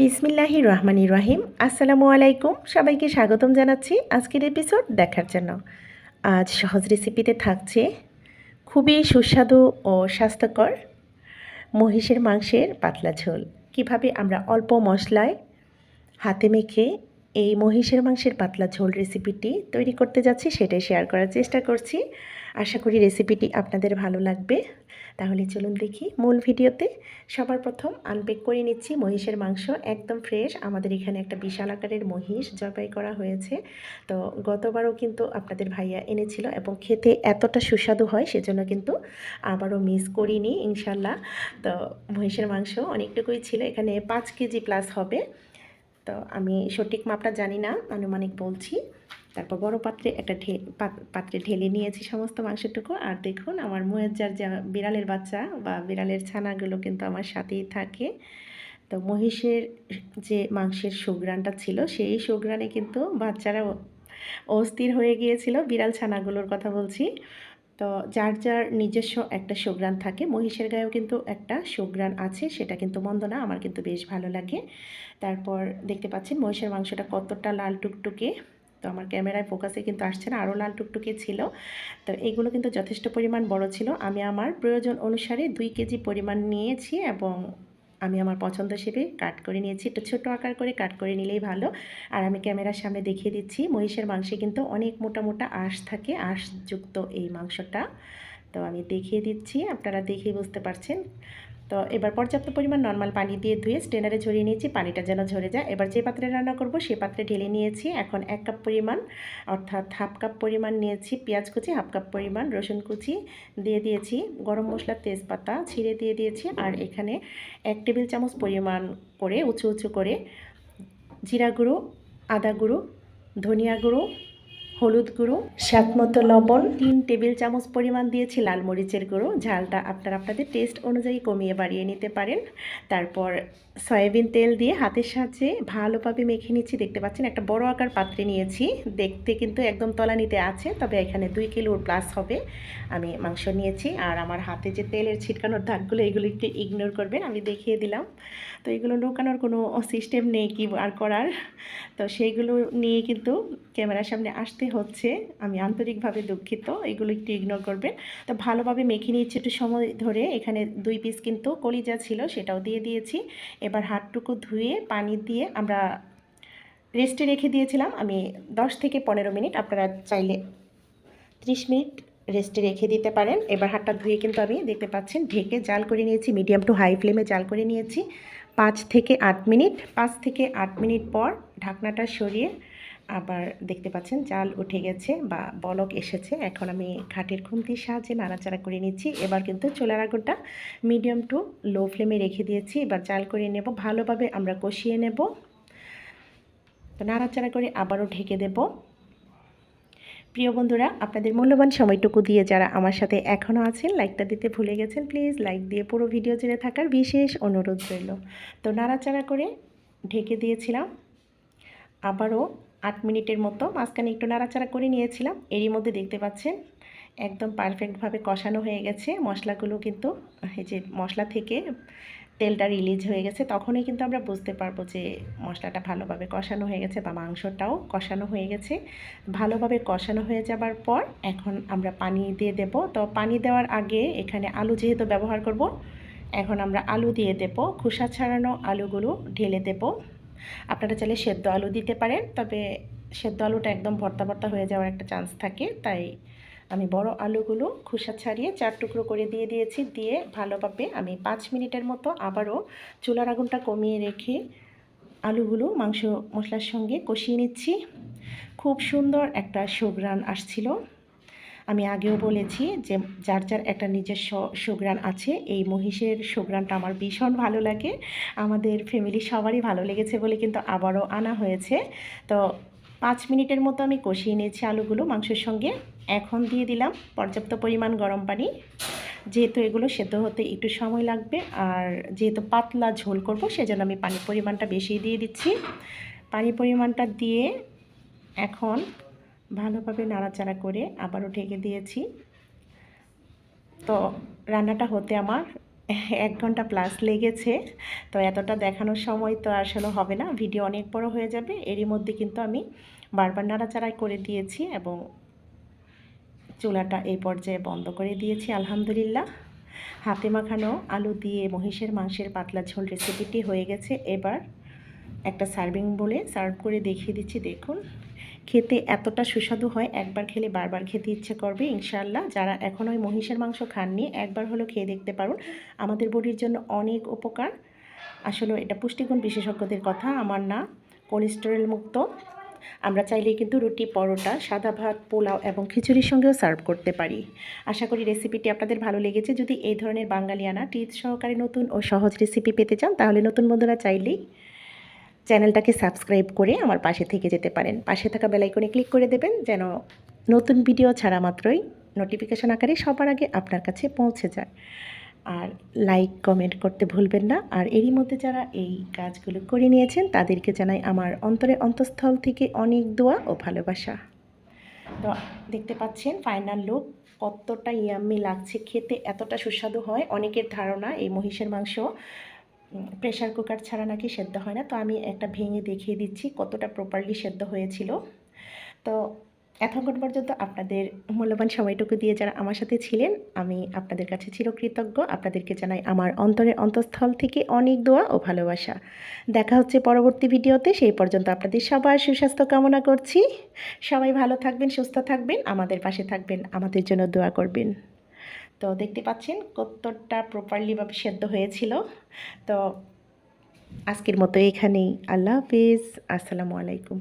বিসমিল্লাহি রহমান রহিম। আসসালামু আলাইকুম। সবাইকে স্বাগতম জানাচ্ছি আজকের এপিসোড দেখার জন্য। আজ সহজ রেসিপিতে থাকছে খুবই সুস্বাদু ও স্বাস্থ্যকর মহিষের মাংসের পাতলা ঝোল। কীভাবে আমরা অল্প মশলায় হাতে মেখে এই মহিষের মাংসের পাতলা ঝোল রেসিপিটি তৈরি করতে যাচ্ছি, সেটাই শেয়ার করার চেষ্টা করছি। আশা করি রেসিপিটি আপনাদের ভালো লাগবে। তাহলে চলুন দেখি, মূল ভিডিওতে সবার প্রথম আনপেক করে নিচ্ছি মহিষের মাংস, একদম ফ্রেশ আমাদের এখানে একটা বিশাল আকারের মহিষ জবাই করা হয়েছে। তো গতবারও কিন্তু আপনাদের ভাইয়া এনেছিল এবং খেতে এতটা সুস্বাদু হয়, সেজন্য কিন্তু আবারও মিস করিনি, ইনশাল্লাহ। তো মহিষের মাংস অনেকটুকুই ছিল, এখানে পাঁচ কেজি প্লাস হবে। তো আমি সঠিক মাপটা জানি না, আনুমানিক বলছি। তারপর বড় পাত্রে একটা পাত্রে ঢেলে নিয়েছি সমস্ত মাংসটুকু আর দেখুন, আমার মহেজার যা বিড়ালের বাচ্চা বা বিড়ালের ছানাগুলো কিন্তু আমার সাথেই থাকে। তো মহিষের যে মাংসের সুগ্রানটা ছিল, সেই সুগ্রানে কিন্তু বাচ্চারা অস্থির হয়ে গিয়েছিল। বিড়াল ছানাগুলোর কথা বলছি। তো যার যার নিজস্ব একটা সুগ্রান থাকে, মহিষের গায়েও কিন্তু একটা সুগ্রান আছে, সেটা কিন্তু মন্দ না, আমার কিন্তু বেশ ভালো লাগে। তারপর দেখতে পাচ্ছেন মহিষের মাংসটা কতটা লাল টুকটুকে, তো আমার ক্যামেরায় ফোকাসে কিন্তু আসছে না, আরও লাল টুকটুকে ছিল। তো এগুলো কিন্তু যথেষ্ট পরিমাণ বড় ছিল। আমি আমার প্রয়োজন অনুসারে দুই কেজি পরিমাণ নিয়েছি এবং আমি আমার পছন্দ হিসেবে কাট করে নিয়েছি। একটু ছোটো আকার করে কাট করে নিলেই ভালো। আর আমি ক্যামেরার সামনে দেখিয়ে দিচ্ছি, মহিষের মাংসে কিন্তু অনেক মোটা মোটা আঁশ থাকে, আঁশযুক্ত এই মাংসটা। তো আমি দেখিয়ে দিচ্ছি, আপনারা দেখেই বুঝতে পারছেন। তো এবার পর্যাপ্ত পরিমাণ নর্মাল পানি দিয়ে ধুয়ে স্টেনারে ঝরিয়ে নিয়েছি। পানিটা যেন ঝরে যায়। এবার যে পাত্রে রান্না করব, সে পাত্রে ঢেলে নিয়েছি। এখন এক কাপ পরিমাণ, অর্থাৎ হাফ কাপ পরিমাণ নিয়েছি পেঁয়াজ কুচি, হাফ কাপ পরিমাণ রসুন কুচি দিয়ে দিয়েছি। গরম মশলা তেজপাতা ছিঁড়ে দিয়ে দিয়েছি। আর এখানে এক টেবিল চামচ পরিমাণ করে, উঁচু উঁচু করে জিরা গুঁড়ো, আদা গুঁড়ো, ধনিয়া গুঁড়ো হলুদ গুঁড়ো, স্বাদ মতো লবণ, তিন টেবিল চামচ পরিমাণ দিয়েছি লাল মরিচের গুঁড়ো। ঝালটা আপনারা আপনাদের টেস্ট অনুযায়ী কমিয়ে বাড়িয়ে নিতে পারেন। তারপর সয়াবিন তেল দিয়ে হাতের সাহায্যে ভালোভাবে মেখে নিচ্ছি। দেখতে পাচ্ছেন একটা বড় আকার পাত্রে নিয়েছি। দেখতে কিন্তু একদম তলানিতে আছে, তবে এখানে দুই কিলোর প্লাস হবে। আমি মাংস নিয়েছি আর আমার হাতে যে তেলের ছিটকানোর দাগগুলো, এগুলো একটু ইগনোর করবেন, আমি দেখিয়ে দিলাম। তো এগুলো লুকানোর কোনো সিস্টেম নেই কি আর করার। তো সেইগুলো নিয়ে কিন্তু ক্যামেরার সামনে আসতে হচ্ছে, আমি আন্তরিকভাবে দুঃখিত, এগুলো একটু ইগনোর করবেন। তো ভালোভাবে মেখে নিয়েছি একটু সময় ধরে, এখানে দুই পিস কিন্তু কলিজা ছিল, সেটাও দিয়ে দিয়েছি। এবার হাতটুকু ধুয়ে, পানি দিয়ে আমরা রেস্টে রেখে দিয়েছিলাম। আমি দশ থেকে পনেরো মিনিট, আপনারা চাইলে ত্রিশ মিনিট রেস্টে রেখে দিতে পারেন। এবার হাতটা ধুয়ে কিন্তু আমি দেখতে পাচ্ছেন, ঢেকে জাল করে নিয়েছি মিডিয়াম টু হাই ফ্লেমে জাল করে নিয়েছি। পাঁচ থেকে আট মিনিট, পাঁচ থেকে আট মিনিট পর ঢাকনাটা সরিয়ে আবার দেখতে পাচ্ছেন জাল উঠে গেছে বা বলক এসেছে। এখন আমি খাটের খুন্তির সাহায্যে নাড়াচাড়া করে নিচ্ছি। এবার কিন্তু চুলার আগুনটা মিডিয়াম টু লো ফ্লেমে রেখে দিয়েছি। এবার জাল করে নেব, ভালোভাবে আমরা কষিয়ে নেব। তো নাড়াচাড়া করে আবারও ঢেকে দেবো। প্রিয় বন্ধুরা, আপনাদের মূল্যবান সময়টুকু দিয়ে যারা আমার সাথে এখনও আছেন লাইকটা দিতে ভুলে গেছেন প্লিজ লাইক দিয়ে পুরো ভিডিও জেনে থাকার বিশেষ অনুরোধ রইল। তো নাড়াচাড়া করে ঢেকে দিয়েছিলাম। আবারও আট মিনিটের মতো মাঝখানে একটু নাড়াচাড়া করে নিয়েছিলাম। এরই মধ্যে দেখতে পাচ্ছেন, একদম পারফেক্টভাবে কষানো হয়ে গেছে। মশলাগুলো কিন্তু, এই যে মশলা থেকে তেলটা রিলিজ হয়ে গেছে, তখনই কিন্তু আমরা বুঝতে পারব যে মশলাটা ভালোভাবে কষানো হয়ে গেছে বা মাংসটাও কষানো হয়ে গেছে। ভালোভাবে কষানো হয়ে যাবার পর এখন আমরা পানি দিয়ে দেব। তো পানি দেওয়ার আগে এখানে আলু যেহেতু ব্যবহার করব, এখন আমরা আলু দিয়ে দেব। খোসা ছাড়ানো আলুগুলো ঢেলে দেব। আপনারা চাইলে সেদ্ধ আলু দিতে পারেন, তবে সেদ্ধ আলুটা একদম ভর্তা ভর্তা হয়ে যাওয়ার একটা চান্স থাকে। তাই আমি বড় আলুগুলো খোসা ছাড়িয়ে চার টুকরো করে দিয়ে দিয়েছি, দিয়ে ভালোভাবে আমি পাঁচ মিনিটের মতো আবারও চুলার আগুনটা কমিয়ে রেখে আলুগুলো মাংস মশলার সঙ্গে কষিয়ে নিচ্ছি। খুব সুন্দর একটা সুগ্রান আসছিল। আমি আগেও বলেছি যে যার যার একটা নিজের সুগ্রান আছে, এই মহিষের সুগ্রানটা আমার ভীষণ ভালো লাগে। আমাদের ফ্যামিলি সবারই ভালো লেগেছে বলে কিন্তু আবারও আনা হয়েছে। তো পাঁচ মিনিটের মতো আমি কষিয়ে নিয়েছি আলুগুলো মাংসের সঙ্গে। এখন দিয়ে দিলাম পর্যাপ্ত পরিমাণ গরম পানি। যেহেতু এগুলো সেদ্ধ হতে একটু সময় লাগবে, আর যেহেতু পাতলা ঝোল করব, সেজন্য আমি পানির পরিমাণটা বেশি দিয়ে দিচ্ছি। পানির পরিমাণটা দিয়ে এখন ভালোভাবে নাড়াচাড়া করে আবারও ঢেকে দিয়েছি। তো রান্নাটা হতে আমার এক ঘণ্টা প্লাস লেগেছে। তো এতটা দেখানোর সময় তো আসলে হবে না। ভিডিও অনেক বড় হয়ে যাবে। এরই মধ্যে কিন্তু আমি বারবার নাড়াচাড়াই করে দিয়েছি এবং চুলাটা এই পর্যায়ে বন্ধ করে দিয়েছি, আলহামদুলিল্লাহ। হাতে মাখানো আলু দিয়ে মহিষের মাংসের পাতলা ঝোল রেসিপিটি হয়ে গেছে। এবার একটা সার্ভিং বলে সার্ভ করে দেখিয়ে দিচ্ছি। দেখুন। খেতে এতটা সুস্বাদু হয়, একবার খেলে বারবার খেতে ইচ্ছে করবে, ইনশাআল্লাহ। যারা এখনও ওই মহিষের মাংস খাননি, একবার হলো খেয়ে দেখতে পারুন। আমাদের বডির জন্য অনেক উপকার। আসলে এটা পুষ্টিগুণ বিশেষজ্ঞদের কথা, আমার না কোলেস্টেরল মুক্ত আমরা চাইলেই কিন্তু রুটি, পরোটা, সাদা ভাত, পোলাও এবং খিচুড়ির সঙ্গেও সার্ভ করতে পারি। আশা করি রেসিপিটি আপনাদের ভালো লেগেছে। যদি এই ধরনের বাঙালিয়ানা টিপস সহকারে নতুন ও সহজ রেসিপি পেতে চান, তাহলে নতুন বন্ধুরা চাইলেই চ্যানেলটাকে সাবস্ক্রাইব করে আমার পাশে থেকে যেতে পারেন। পাশে থাকা বেলাইকনে ক্লিক করে দেবেন যেন নতুন ভিডিও ছাড়া মাত্রই নোটিফিকেশন আকারে সবার আগে আপনার কাছে পৌঁছে যায়। আর লাইক কমেন্ট করতে ভুলবেন না। আর এরই মধ্যে যারা এই কাজগুলো করে নিয়েছেন, তাদেরকে জানাই আমার অন্তরে অন্তঃস্থল থেকে অনেক দোয়া ও ভালোবাসা। তো দেখতে পাচ্ছেন ফাইনাল লুক কতটা ইয়াম্মি লাগছে। খেতে এতটা সুস্বাদু হয়। অনেকের ধারণা এই মহিষের মাংস প্রেশার কুকার ছাড়া নাকি সেদ্ধ হয় না। তো আমি একটা ভেঙে দেখিয়ে দিচ্ছি কতটা প্রপারলি সেদ্ধ হয়েছিল। তো এতক্ষণ পর্যন্ত আপনাদের মূল্যবান সময়টুকু দিয়ে যারা আমার সাথে ছিলেন, আমি আপনাদের কাছে চিরকৃতজ্ঞ। আপনাদেরকে জানাই আমার অন্তরের অন্তঃস্থল থেকে অনেক দোয়া ও ভালোবাসা। দেখা হচ্ছে পরবর্তী ভিডিওতে। সেই পর্যন্ত আপনাদের সবার সুস্বাস্থ্য কামনা করছি। সবাই ভালো থাকবেন, সুস্থ থাকবেন। আমাদের পাশে থাকবেন। আমাদের জন্য দোয়া করবেন। তো দেখতে পাচ্ছেন কতটা প্রপারলিভাবে সেদ্ধ হয়েছিল। তো আজকের মতো এখানেই। আল্লাহ হাফিজ। আসসালামু আলাইকুম।